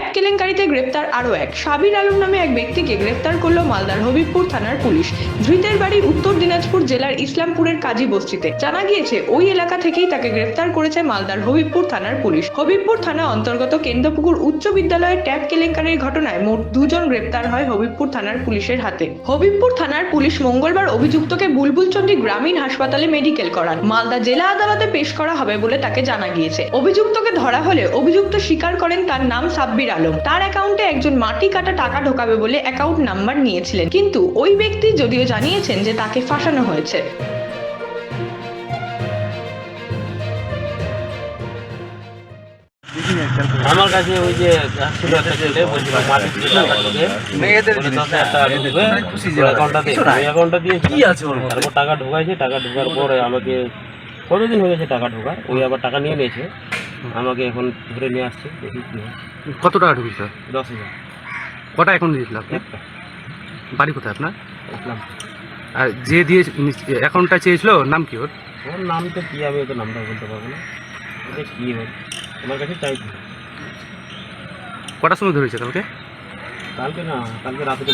Tab কেলেঙ্কারিতে গ্রেপ্তার আরও এক। সাবির আলম নামে এক ব্যক্তিকে গ্রেপ্তার করল মালদার হবিবপুর থানার পুলিশ। ধৃতের বাড়ি উত্তর দিনাজপুর জেলার ইসলামপুরের কাজী বস্তিতে জানা গিয়েছে, ওই এলাকা থেকেই তাকে গ্রেপ্তার করেছে মালদার হবিবপুর থানার পুলিশ। হবিবপুর থানা অন্তর্গত কেন্দ্রপুকুর উচ্চ বিদ্যালয়ের ট্যাব কেলেঙ্কারির ঘটনায় মোট দুজন গ্রেপ্তার হয় হবিবপুর থানার পুলিশের হাতে। হবিবপুর থানার পুলিশ মঙ্গলবার অভিযুক্তকে বুলবুলচন্ডী গ্রামীণ হাসপাতালে মেডিকেল করান। মালদা জেলা আদালতে পেশ করা হবে বলে তাকে জানা গিয়েছে। অভিযুক্তকে ধরা হলে অভিযুক্ত স্বীকার করেন তার নাম সাব্বির আলম। তার অ্যাকাউন্টে একজন মাটি কাটা টাকা ঢোকাবে বলে অ্যাকাউন্ট নাম্বার নিয়েছিলেন। কিন্তু ওই ব্যক্তি যদিও জানিয়েছেন যে তাকে ফাঁসানো হয়েছে। আমার কাছে ওই যে টাকা ঢোকাইছে টাকা ঢোকার পরে আমাকে কতদিন হয়ে গেছে টাকা ঢোকার। ওই আবার টাকা নিয়ে নিয়েছে আমাকে এখন ধরে নিয়ে আসছে দেখি কি হয়। কত টাকা ঢুকেছিল দশ হাজার। কটা এখন দিয়েছিল আপনি? একটা। বাড়ি কোথায় আপনার? দেখলাম আর যে দিয়ে অ্যাকাউন্টটা চেয়েছিল নাম কি ওর? ওর নাম তো কী আমি তো নামটা বলতে পারব না। এটা কি হয়? আমার কাছে চাইছি কটার সময় ধরেছে কালকে? কালকে না কালকে রাতে তো